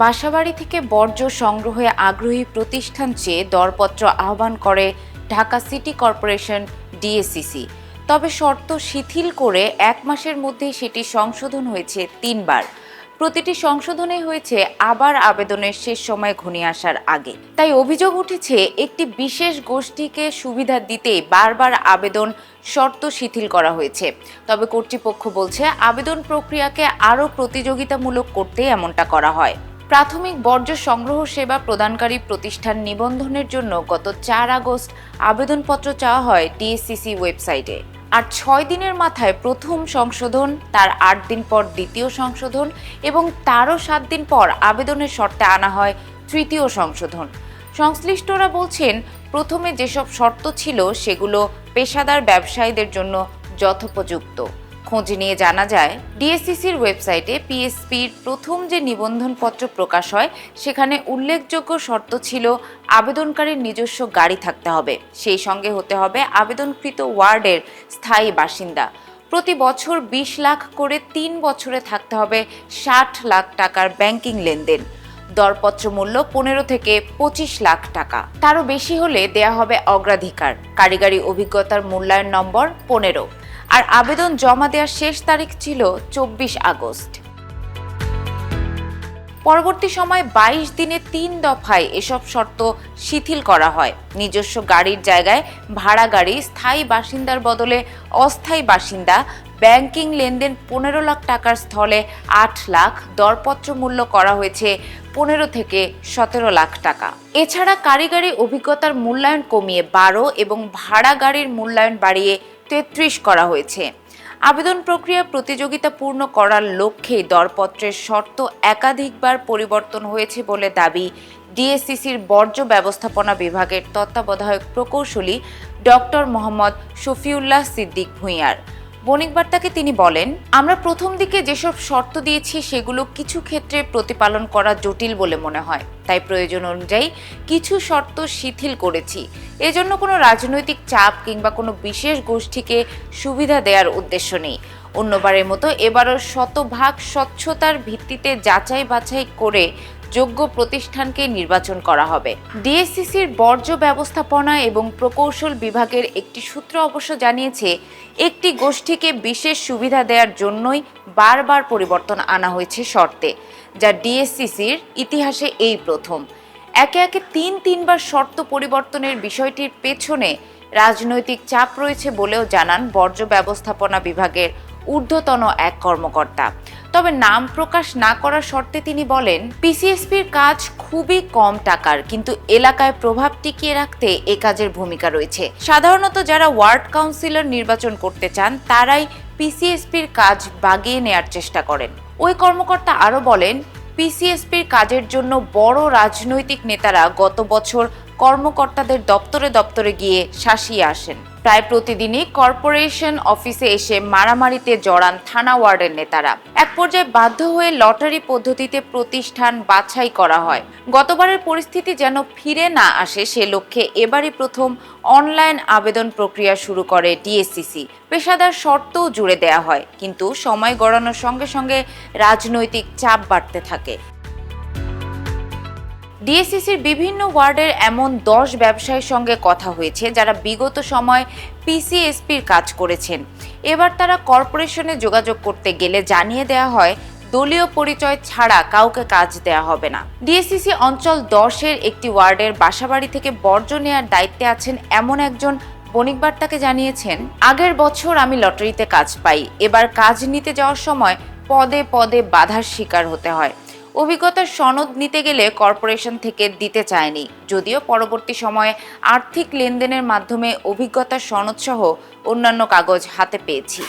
বাসাবাড়ি থেকে বর্জ্য সংগ্রহে আগ্রহী প্রতিষ্ঠান চেয়ে দরপত্র আহ্বান করে ঢাকা সিটি কর্পোরেশন ডিএসসিসি। তবে শর্ত শিথিল করে এক মাসের মধ্যেই সেটি সংশোধন হয়েছে তিনবার। প্রতিটি সংশোধনে হয়েছে আবার আবেদনের শেষ সময় ঘনিয়ে আসার আগে। তাই অভিযোগ উঠেছে, একটি বিশেষ গোষ্ঠীকে সুবিধা দিতেই বারবার আবেদন শর্ত শিথিল করা হয়েছে। তবে কর্তৃপক্ষ বলছে, আবেদন প্রক্রিয়াকে আরও প্রতিযোগিতামূলক করতে এমনটা করা হয়। প্রাথমিক বর্জ্য সংগ্রহ সেবা প্রদানকারী প্রতিষ্ঠান নিবন্ধনের জন্য গত চার আগস্ট আবেদনপত্র চাওয়া হয় ডিএসসিসি ওয়েবসাইটে। আর ছয় দিনের মাথায় প্রথম সংশোধন, তার আট দিন পর দ্বিতীয় সংশোধন এবং তারও সাত দিন পর আবেদনের শর্তে আনা হয় তৃতীয় সংশোধন। সংশ্লিষ্টরা বলছেন, প্রথমে যেসব শর্ত ছিল সেগুলো পেশাদার ব্যবসায়ীদের জন্য যথোপযুক্ত। খোঁজ নিয়ে জানা যায়, ডিএসসিসির ওয়েবসাইটে পিএসপির প্রথম যে নিবন্ধনপত্র প্রকাশ হয়, সেখানে উল্লেখযোগ্য শর্ত ছিল আবেদনকারীর নিজস্ব গাড়ি থাকতে হবে। সেই সঙ্গে হতে হবে আবেদনকৃত ওয়ার্ডের স্থায়ী বাসিন্দা। প্রতি বছর বিশ লাখ করে তিন বছরে থাকতে হবে ষাট লাখ টাকার ব্যাংকিং লেনদেন। দরপত্র মূল্য পনেরো থেকে পঁচিশ লাখ টাকা। তারও বেশি হলে দেয়া হবে অগ্রাধিকার। কারিগরি অভিজ্ঞতার মূল্যায়ন নম্বর পনেরো। আর আবেদন জমা দেওয়ার শেষ তারিখ ছিল চব্বিশ আগস্ট। পরবর্তী সময় বাইশ দিনে তিন দফায় এসব শর্ত শিথিল করা হয়। নিজস্ব গাড়ির জায়গায় ভাড়া গাড়ি, স্থায়ী বাসিন্দার বদলে অস্থায়ী বাসিন্দা, ব্যাংকিং লেনদেন পনেরো লাখ টাকার স্থলে আট লাখ, দরপত্র মূল্য করা হয়েছে পনেরো থেকে সতেরো লাখ টাকা। এছাড়া কারিগরি অভিজ্ঞতার মূল্যায়ন কমিয়ে বারো এবং ভাড়া গাড়ির মূল্যায়ন বাড়িয়ে তেত্রিশ করা হয়েছে। আবেদন প্রক্রিয়া প্রতিযোগিতাপূর্ণ করার লক্ষ্যে দরপত্রের শর্ত একাধিকবার পরিবর্তন হয়েছে বলে দাবি ডিএসসিসির বর্জ্য ব্যবস্থাপনা বিভাগের তত্ত্বাবধায়ক প্রকৌশলী ডক্টর মোহাম্মদ শফিউল্লাহ সিদ্দিক ভুঁইয়ার। বণিক বার্তাকে তিনি বলেন, আমরা প্রথম দিকে যেসব শর্ত দিয়েছি সেগুলো কিছু ক্ষেত্রে প্রতিপালন করা জটিল বলে মনে হয়। তাই প্রয়োজন অনুযায়ী কিছু শর্ত শিথিল করেছি। এজন্য কোনো রাজনৈতিক চাপ কিংবা কোনো বিশেষ গোষ্ঠীকে সুবিধা দেওয়ার উদ্দেশ্য নেই। অন্যবারের মতো এবারও শতভাগ স্বচ্ছতার ভিত্তিতে যাচাই বাছাই করে যোগ্য প্রতিষ্ঠানকে নির্বাচন করা হবে। ডিএসসিসির বর্জ্য ব্যবস্থাপনা এবং প্রকৌশল বিভাগের একটি সূত্র অবশ্য জানিয়েছে, একটি গোষ্ঠীকে বিশেষ সুবিধা দেওয়ার জন্যই বারবার পরিবর্তন আনা হয়েছে শর্তে, যা ডিএসসিসির ইতিহাসে এই প্রথম। একে একে তিন তিনবার শর্ত পরিবর্তনের বিষয়টির পেছনে রাজনৈতিক চাপ রয়েছে বলেও জানান বর্জ্য ব্যবস্থাপনা বিভাগের ঊর্ধ্বতন এক কর্মকর্তা। তবে নাম প্রকাশ না করার শর্তে তিনি বলেন, পিসিএসপির কাজ খুবই কম টাকার, কিন্তু এলাকায় প্রভাব টিকিয়ে রাখতে এ কাজের ভূমিকা রয়েছে। সাধারণত যারা ওয়ার্ড কাউন্সিলর নির্বাচন করতে চান, তারাই পিসিএসপির কাজ বাগিয়ে নেয়ার চেষ্টা করেন। ওই কর্মকর্তা আরও বলেন, পিসিএসপির কাজের জন্য বড় রাজনৈতিক নেতারা গত বছর কর্মকর্তাদের দপ্তরে দপ্তরে গিয়ে শাসিয়ে আসেন। প্রায় প্রতিদিনই কর্পোরেশন অফিসে এসে মারামারিতে জড়ান থানা ওয়ার্ডের নেতারা। এক পর্যায়ে বাধ্য হয়ে লটারি পদ্ধতিতে প্রতিষ্ঠান বাছাই করা হয়। গতবারের পরিস্থিতি যেন ফিরে না আসে সে লক্ষ্যে এবারই প্রথম অনলাইন আবেদন প্রক্রিয়া শুরু করে ডিএসসিসি পেশাদার শর্তও জুড়ে দেয়া হয়, কিন্তু সময় গড়ানোর সঙ্গে সঙ্গে রাজনৈতিক চাপ বাড়তে থাকে। ডিএসসিসির বিভিন্ন ওয়ার্ডের এমন দশ ব্যবসায়ীর সঙ্গে কথা হয়েছে, যারা বিগত সময় পিসিএসপির কাজ করেছেন। এবার তারা কর্পোরেশনে যোগাযোগ করতে গেলে জানিয়ে দেওয়া হয়, দলীয় পরিচয় ছাড়া কাউকে কাজ দেয়া হবে না। ডিএসসিসি অঞ্চল দশের একটি ওয়ার্ডের বাসাবাড়ি থেকে বর্জ্য নেয়ার দায়িত্বে আছেন এমন একজন বণিক বার্তাকে জানিয়েছেন, আগের বছর আমি লটারিতে কাজ পাই, এবার কাজ নিতে যাওয়ার সময় পদে পদে বাধার শিকার হতে হয়। অভিজ্ঞতার সনদ নিতে গেলে কর্পোরেশন থেকে দিতে চায়নি। যদিও পরবর্তী সময়ে আর্থিক লেনদেনের মাধ্যমে অভিজ্ঞতার সনদসহ অন্যান্য কাগজ হাতে পেয়েছি।